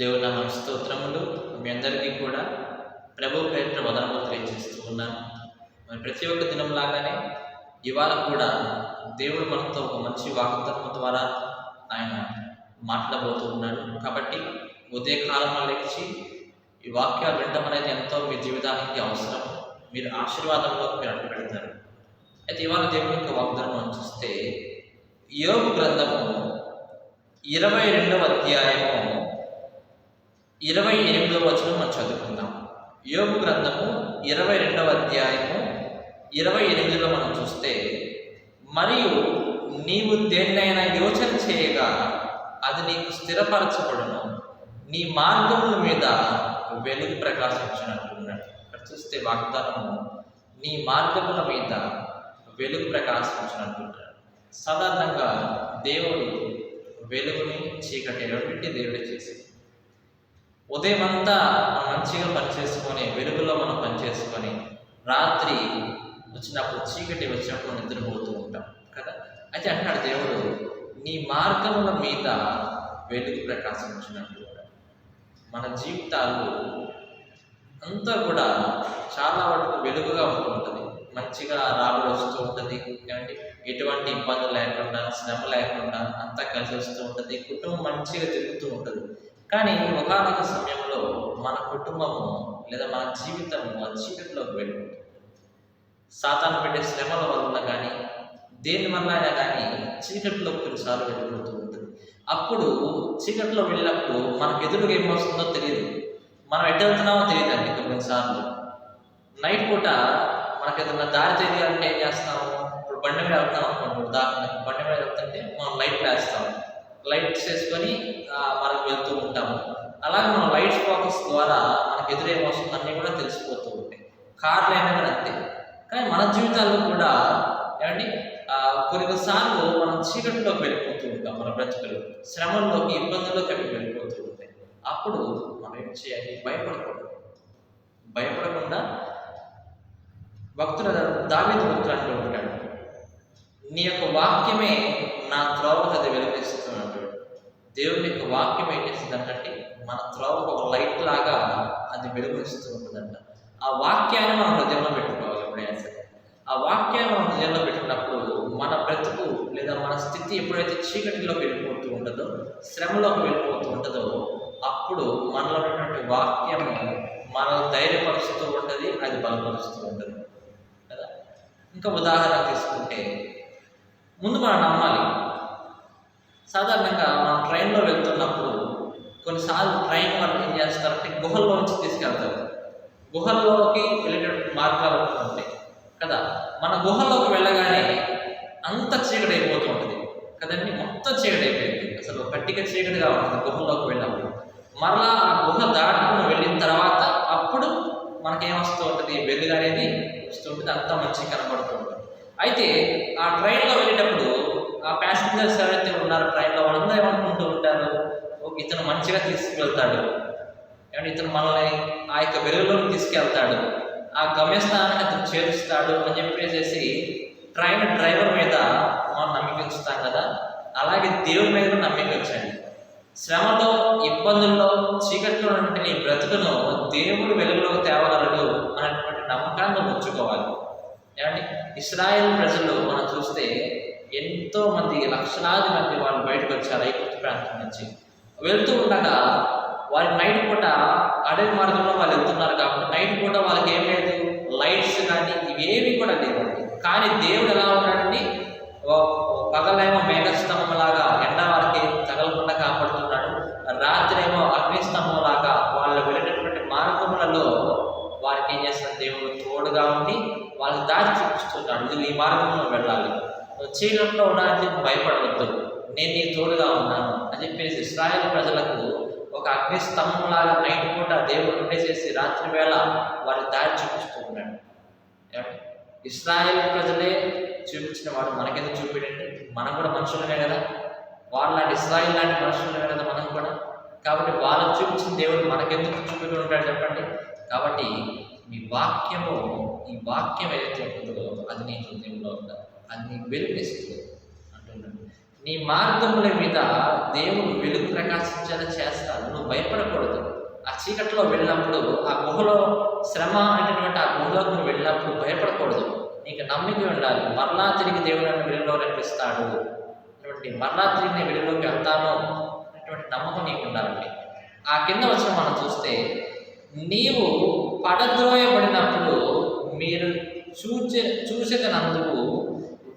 దేవుని నామ స్తోత్రములు. మీ అందరికీ కూడా ప్రభు పేరిట వదనములు తెలియజేస్తూ ఉన్నాను మరి ప్రతి ఒక్క దినం లాగానే ఇవాళ కూడా దేవుడు మనతో ఒక మంచి వాగ్దానం ద్వారా ఆయన మాట్లాడబోతూ ఉన్నాడు. కాబట్టి ఉదయ కాలంలో లేచి ఈ వాక్యాలు వినడం అనేది ఎంతో మీ జీవితానికి అవసరం. మీరు ఆశీర్వాదంలో మీరు అడుగు పెడతారు. అయితే ఇవాళ దేవుని యొక్క వాగ్దానం చూస్తే యోగు గ్రంథము ఇరవై రెండవ అధ్యాయము ఇరవై ఎనిమిదవ వచనం మనం చదువుకుందాం. యోగు గ్రంథము ఇరవై రెండవ అధ్యాయము ఇరవై ఎనిమిదిలో మనం చూస్తే మరియు నీవు దేన్నైనా యోచన చేయగా అది నీకు స్థిరపరచబడును. నీ మార్గముల మీద వెలుగు ప్రకాశించినట్టున్నాడు ఇక్కడ చూస్తే వాగ్దానము నీ మార్గముల మీద వెలుగు ప్రకాశించినట్టున్నాడు సాధారణంగా దేవుడు వెలుగుని చీకటి రెండింటి దేవుడు చేసి ఉదయం అంతా మనం మంచిగా పనిచేసుకొని వెలుగులో మనం పనిచేసుకొని రాత్రి వచ్చినప్పుడు చీకటి వచ్చినప్పుడు నిద్రపోతూ ఉంటాం కదా? అయితే అంటున్నాడు దేవుడు నీ మార్గముల మీద వెలుగు ప్రకాశించినట్టు మన జీవితాలు అంతా కూడా చాలా వరకు వెలుగుగా ఉంటూ ఉంటుంది. మంచిగా రాబడి వస్తూ ఉంటుంది ఏమంటే ఎటువంటి ఇబ్బందులు లేకుండా శ్రమ లేకుండా అంతా కలిసి వస్తూ ఉంటుంది. కుటుంబం మంచిగా తిరుగుతూ కానీ ఒకనొక సమయంలో మన కుటుంబము లేదా మన జీవితము చీకటిలోకి వెళ్ళిపోతుంది. సాతాను పెట్టే శ్రమల వల్ల కానీ దేని వల్ల అయినా కానీ చీకటిలో కొన్నిసార్లు వెళ్ళిపోతూ ఉంటుంది. అప్పుడు చీకటిలో వెళ్ళినప్పుడు మనకు ఎదురుగా ఏం వస్తుందో తెలియదు. మనం ఎటు వెళ్తున్నామో తెలియదండి కొన్నిసార్లు. నైట్ పూట మనకు ఏదైనా దారి తెలియాలంటే ఏం చేస్తాము? ఇప్పుడు బండి మీద వెళ్తాం అనుకోండి ఉదాహరణకి బండి మీద వెళ్తుంటే మనం లైట్ వేస్తాము. లైట్స్ వేసుకొని వెళ్తూ ఉంటాము. అలాగే మనం లైట్స్ ఫోకస్ ద్వారా మనకు ఎదురేం వస్తుంది కూడా తెలిసిపోతూ ఉంటాయి. కార్లు అయినా కూడా అంతే. కానీ మన జీవితాల్లో కూడా ఏమండి? కొన్ని కొన్నిసార్లు మనం చీకటిలోకి వెళ్ళిపోతూ ఉంటాం మన బ్రతుకులు. శ్రమంలోకి ఇబ్బందుల్లోకి అవి వెళ్ళిపోతూ ఉంటాయి. అప్పుడు మనం ఏం చేయాలి? భయపడకూడదు. భయపడకుండా భక్తుల దావేది భక్తులు అంటూ ఉంటాడు నీ యొక్క వాక్యమే నా త్రోవకు అది వెలుగునిస్తున్నాడు దేవుని యొక్క వాక్యం ఏం చేస్తుందంటే మన త్రోవకు ఒక లైట్ లాగా అది వెలుగునిస్తూ ఉంటుందంట. ఆ వాక్యాన్ని మనం హృదయంలో పెట్టుకోవాలి ఎప్పుడైనా సరే. ఆ వాక్యాన్ని మనం హృదయంలో పెట్టుకున్నప్పుడు మన బ్రతుకు లేదా మన స్థితి ఎప్పుడైతే చీకటిలోకి వెళ్ళిపోతూ ఉంటుందో శ్రమలోకి వెళ్ళిపోతూ ఉంటుందో అప్పుడు మనలో ఉన్నటువంటి వాక్యం మనల్ని ధైర్యపరుస్తూ ఉంటుంది అది బలపరుస్తూ ఉంటుంది. కదా? ఇంకా ఉదాహరణ తీసుకుంటే ముందు మనం నమ్మాలి సాధారణంగా మనం ట్రైన్లో వెళ్తున్నప్పుడు కొన్నిసార్లు ట్రైన్ వాళ్ళు ఏం చేస్తారంటే గుహల్లోంచి తీసుకెళ్తారు. గుహల్లోకి వెళ్ళేటటువంటి మార్గాలు ఉంటాయి. కదా? మన గుహలోకి వెళ్ళగానే అంత చీకటి అయిపోతూ ఉంటుంది. కదండి? మొత్తం చీకటి అయిపోయింది అసలు పట్టిక చీకటిగా ఉంటుంది గుహల్లోకి వెళ్ళినప్పుడు. మరలా ఆ గుహ దాటుకుని వెళ్ళిన తర్వాత అప్పుడు మనకేమొస్తూ ఉంటుంది? వెలుగు అనేది వస్తుంటుంది అంత మంచి మంచిగా కనబడుతూ ఉంటుంది. అయితే ఆ ట్రైన్లో వెళ్ళేటప్పుడు ప్యాసింజర్స్ ఎవరైతే ఉన్నారో ట్రైన్లో వాళ్ళందరూ ఏమనుకుంటూ ఉంటారు? ఓకే ఇతను మంచిగా తీసుకువెళ్తాడు ఏమంటే ఇతను మనల్ని ఆ యొక్క వెలుగులోకి తీసుకెళ్తాడు. ఆ గమ్యస్థానానికి అతను చేరుస్తాడు అని చెప్పేసి ట్రైన్ డ్రైవర్ మీద మనం నమ్మిక ఉంచుతాం కదా? అలాగే దేవుడి మీద నమ్మిక ఉంచండి. శ్రమలో ఇబ్బందుల్లో చీకట్లో ఉన్నటువంటి నీ బ్రతుకును దేవుడు వెలుగులోకి తేవగలడు అనేటువంటి నమ్మకాన్ని ఉంచుకోవాలి. ఏమంటే ఇస్రాయేల్ ప్రజలు మనం చూస్తే ఎంతో మంది లక్షలాది మంది వాళ్ళు బయటకు వచ్చారు ఐగుప్తు ప్రాంతం నుంచి. వెళ్తూ ఉండగా వారి నైట్ పూట అడవి మార్గంలో వాళ్ళు వెళ్తున్నారు కాబట్టి నైట్ పూట వాళ్ళకి ఏం లేదు. లైట్స్ కానీ ఇవేవి కూడా లేదు కానీ దేవుడు ఎలా ఉన్నాడండి? పగలేమో మేఘస్తంభం లాగా ఎండ వారికి తగలకుండా కాపాడుతున్నాడు. రాత్రి ఏమో అగ్నిస్తంభం లాగా వాళ్ళు వెళ్ళేటటువంటి మార్గములలో వారికి ఏం చేస్తాడు? దేవుడు తోడుగా ఉండి వాళ్ళకి దారి చూపిస్తున్నాడు. ఇది ఈ మార్గంలో వెళ్ళాలి. చీకట్లో ఉండడానికి భయపడవద్దు. నేను నీ తోడుగా ఉన్నాను అని చెప్పేసి ఇస్రాయల్ ప్రజలకు ఒక అగ్నిస్తంభంలాగా లాగా నైట్ పూట దేవుడు ఉండేసేసి రాత్రి వేళ వారి దారి చూపిస్తూ ఉన్నాడు. ఇస్రాయల్ ప్రజలే చూపించిన వాడు మనకెందుకు చూపించండి? మనం కూడా మనుషులమే కదా. వాళ్ళ లాంటి ఇస్రాయేల్ లాంటి మనుషులమే కదా మనం కూడా. కాబట్టి వాళ్ళకు చూపించిన దేవుడు మనకెందుకు చూపించి ఉంటాడు చెప్పండి? కాబట్టి మీ వాక్యము ఈ వాక్యం ఏదైతే ఉంటుందో అది నీ హృదయంలో ఉండాలి. అది నీకు వెలుగునిస్తుంది అంటున్నాడు. నీ మార్గముల మీద దేవుడు వెలుగు ప్రకాశించేలా చేస్తాడు. నువ్వు భయపడకూడదు. ఆ చీకట్లో వెళ్ళినప్పుడు ఆ గుహలో శ్రమ అనేటువంటి ఆ గుహలోకి నువ్వు వెళ్ళినప్పుడు భయపడకూడదు. నీకు నమ్మిక ఉండాలి. మరలా తిరిగి దేవుడు నన్ను వెలుగులో రప్పిస్తాడు. అటువంటి మరలా తిరిగి నేను వెలుగులోకి వెళ్తాను అనేటువంటి నమ్మకం నీకు ఉండాలండి. ఆ కింద వచ్చిన మనం చూస్తే నీవు పడద్రోయబడినప్పుడు మీరు చూచే చూసేదనందుకు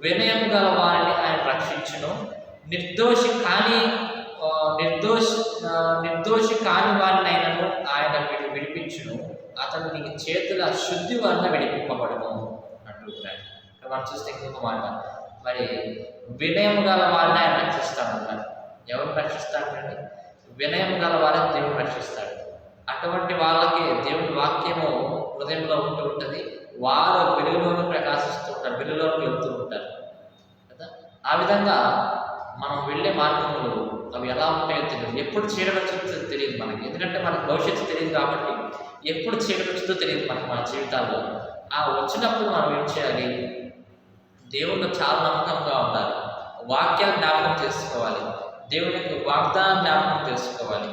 వినయం గల వారిని ఆయన రక్షించును. నిర్దోషి కాని నిర్దోషి నిర్దోషి కాని వారిని ఆయనను ఆయన విడి విడిపించును. అతను నీకు చేతుల శుద్ధి వలన విడిపింపబడను అంటున్నాడు మనం చూస్తే ఇంకొక మాట. మరి వినయం గల వారిని ఆయన రక్షిస్తాడు ఎవరు రక్షిస్తాడండి వినయం గల వారిని దేవుడు రక్షిస్తాడు. అటువంటి వాళ్ళకి దేవుని వాక్యము హృదయంలో ఉంటూ ఉంటుంది. వారు వెలుగులోనూ ప్రకాశిస్తూ ఉంటారు వెలుగులోనూ వెళ్తూ ఉంటారు. ఆ విధంగా మనం వెళ్ళే మార్గంలో అవి ఎలా ఉంటాయో తెలియదు. ఎప్పుడు చీకటి తెలియదు మనకి. ఎందుకంటే మనకు భవిష్యత్తు తెలియదు కాబట్టి ఎప్పుడు చీకటి వచ్చిందో తెలియదు మనకి మన జీవితాల్లో. ఆ వచ్చినప్పుడు మనం ఏం చేయాలి? దేవుళ్ళు చాలా నమ్మకంగా ఉండాలి. వాక్యాలు జ్ఞాపకం చేసుకోవాలి దేవునికి వాగ్దానం జ్ఞాపకం చేసుకోవాలి.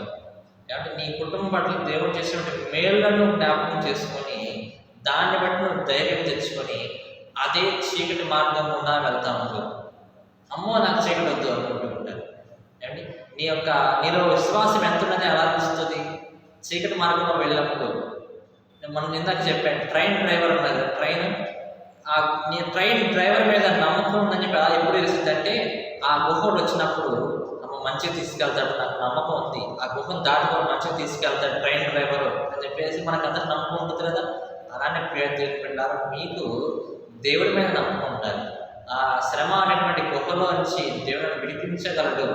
కాబట్టి నీ కుటుంబం పట్ల దేవుడు చేసినటువంటి మేళ్ళను జ్ఞాపకం చేసుకొని దాన్ని బట్టి నువ్వు ధైర్యం తెచ్చుకొని అదే చీకటి మార్గం గుండా వెళ్తాము అమ్మో నాకు చీకటి వద్దు అనుకుంటూ ఉంటారు. ఏమండి? నీ యొక్క నీలో విశ్వాసం ఎంత ఉన్నది ఎలా అనిపిస్తుంది? చీకటి మార్గంలో వెళ్ళినప్పుడు. మనం ఇందాక చెప్పాను ట్రైన్ డ్రైవర్ ఉన్నది ట్రైన్ ఆ నీ ట్రైన్ డ్రైవర్ మీద నమ్మకం ఉందని చెప్పి అలా ఎప్పుడు తెలిసిందంటే ఆ గుహోడు వచ్చినప్పుడు అమ్మ మంచిగా తీసుకెళ్తాడు నాకు నమ్మకం ఉంది. ఆ గుహను దాటుకొని మంచిగా తీసుకెళ్తాడు ట్రైన్ డ్రైవరు అని చెప్పేసి మనకు అంత నమ్మకం ఉంటుంది కదా. అలానే ప్రియ దేవుని మీకు దేవుడి మీద నమ్మకం ఉండాలి. ఆ శ్రమ అనేటువంటి గుహలో నుంచి దేవుడిని విడిపించగలడు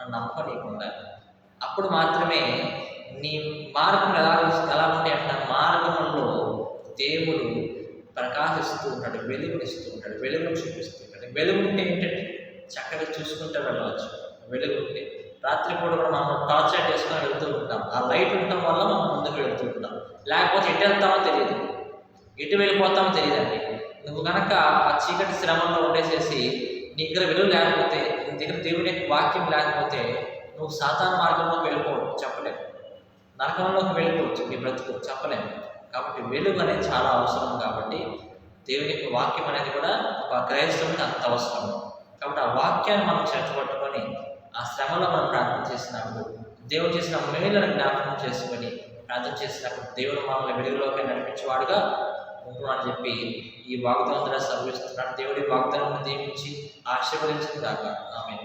అని నమ్మకం నీకు ఉండాలి అప్పుడు మాత్రమే నీ మార్గం ఎలా ఎలా ఉంది అంటే మార్గంలో దేవుడు ప్రకాశిస్తూ ఉంటాడు వెలుగునిస్తూ ఉంటాడు వెలుగును చూపిస్తూ ఉంటాడు. వెలుగు ఉంటే ఏంటంటే చక్కగా చూసుకుంటూ వెళ్ళవచ్చు. వెలుగు ఉంటే రాత్రి కూడా మనం టార్చ్ లైట్ వేసుకొని వెళ్తూ ఉంటాం. ఆ లైట్ ఉండటం వల్ల మనం ముందుకు వెళ్తూ ఉంటాం. లేకపోతే ఎటు వెళ్తామో తెలియదు. ఎటు వెళ్ళిపోతామో తెలియదండి. నువ్వు కనుక ఆ చీకటి శ్రమంలో ఉండేసేసి నీ దగ్గర వెలుగు లేకపోతే నీ దగ్గర దేవుని యొక్క వాక్యం లేకపోతే నువ్వు సాతాన మార్గంలోకి వెళ్ళిపోవచ్చు చెప్పలేము నరకంలోకి వెళ్ళిపోవచ్చు నీ బ్రతుకు చెప్పలేము. కాబట్టి వెలుగు అనేది చాలా అవసరం కాబట్టి దేవుని యొక్క వాక్యం అనేది కూడా ఒక క్రైస్తవునికి అంత అవసరం. కాబట్టి ఆ వాక్యాన్ని మనం చేతపట్టుకొని ఆ శ్రమలో మనం ప్రార్థన చేసినప్పుడు దేవుడు చేసిన మేలను జ్ఞాపకం చేసుకొని ప్రార్థన చేసినప్పుడు దేవుడు మనల్ని వెలుగులోకి నడిపించేవాడుగా ఉండు అని చెప్పి ఈ వాగ్దానం ద్వారా సర్విస్తున్నాడు దేవుడి వాగ్దానం దీవించి ఆశీర్వదించింది దాకా ఆమె